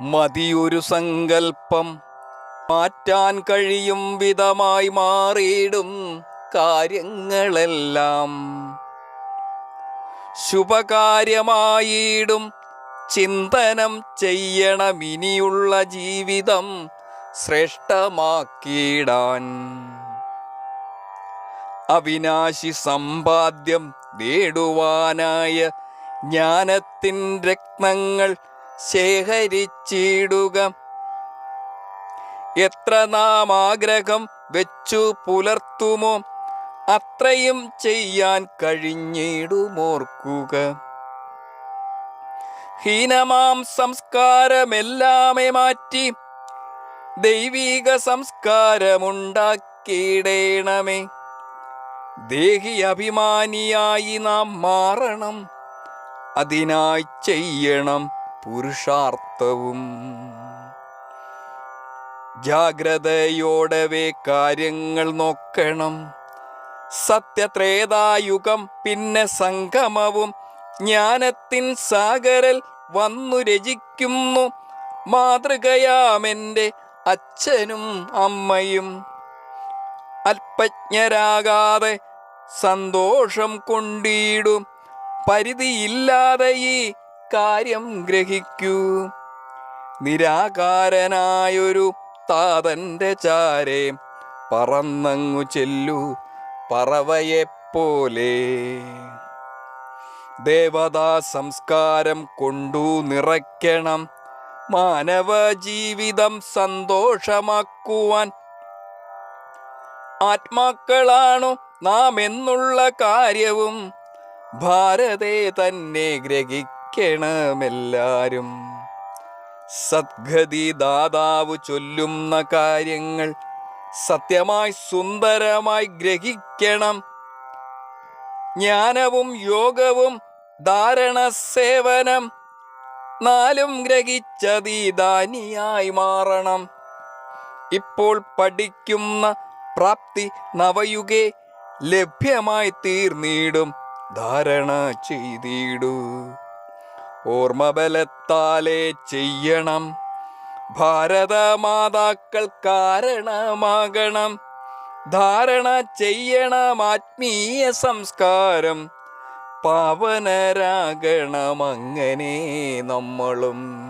മതിയൊരു സങ്കൽപ്പം മാറ്റാൻ കഴിയും വിധമായി മാറിയിടും കാര്യങ്ങളെല്ലാം. ശുഭകാര്യമായിടും ചിന്തനം ചെയ്യണം ഇനിയുള്ള ജീവിതം ശ്രേഷ്ഠമാക്കിയിടാൻ. അവിനാശി സമ്പാദ്യം നേടുവാനായ ജ്ഞാനത്തിൻ രത്നങ്ങൾ ശേഖരിച്ചിടുക. എത്ര നാം ആഗ്രഹം വെച്ചു പുലർത്തുമോ അത്രയും ചെയ്യാൻ കഴിഞ്ഞിടുമോർക്കുക. ഹീനമാം സംസ്കാരമെല്ലാമേ മാറ്റി ദൈവീക സംസ്കാരമുണ്ടാക്കിയിടേണമേ. ദേഹി അഭിമാനിയായി നാം മാറണം അതിനായി ചെയ്യണം. പുരുഷാർത്ഥവും. ജാഗ്രതയോടവേ കാര്യങ്ങൾ നോക്കണം. സത്യത്രേതായുഗം പിന്നെ സംഗമവും. ജ്ഞാനത്തിൻ സാഗരൽ വന്നു രചിക്കുന്നു. മാതൃകയാമെന്റെ അച്ഛനും അമ്മയും. അല്പജ്ഞരാകാതെ സന്തോഷം കൊണ്ടിടും. പരിധിയില്ലാതെ ഈ കാര്യം ഗ്രഹിക്കൂ. നിരാകാരനായൊരു താതന്റെ ചാരെ പറന്നങ്ങു ചെല്ലു പറവയെപ്പോലെ. ദേവതാ സംസ്കാരം കൊണ്ടു നിറയ്ക്കണം. മാനവ ജീവിതം സന്തോഷമാക്കുവാൻ. ആത്മാക്കളാണു നാം എന്നുള്ള കാര്യവും ഭാരതേ തന്നെ ഗ്രഹിക്കണമെല്ലാരും സദ്ഗതി ദാതാവ് ചൊല്ലുന്ന കാര്യങ്ങൾ സത്യമായി സുന്ദരമായി ഗ്രഹിക്കണം. ജ്ഞാനവും യോഗവും ധാരണ സേവനം നാലും ഗ്രഹിച്ചതീദാനിയായി മാറണം. ഇപ്പോൾ പഠിക്കുന്ന പ്രാപ്തി നവയുഗേ ലഭ്യമായി തീർന്നിടും ധാരണ ചെയ്തിടൂ. ഓർമ്മബലത്താലേ ചെയ്യണം. ഭാരതമാതാക്കൾ കാരണമാകണം. ധാരണ ചെയ്യണം ആത്മീയ സംസ്കാരം. പാവനരാകണം അങ്ങനെ നമ്മളും.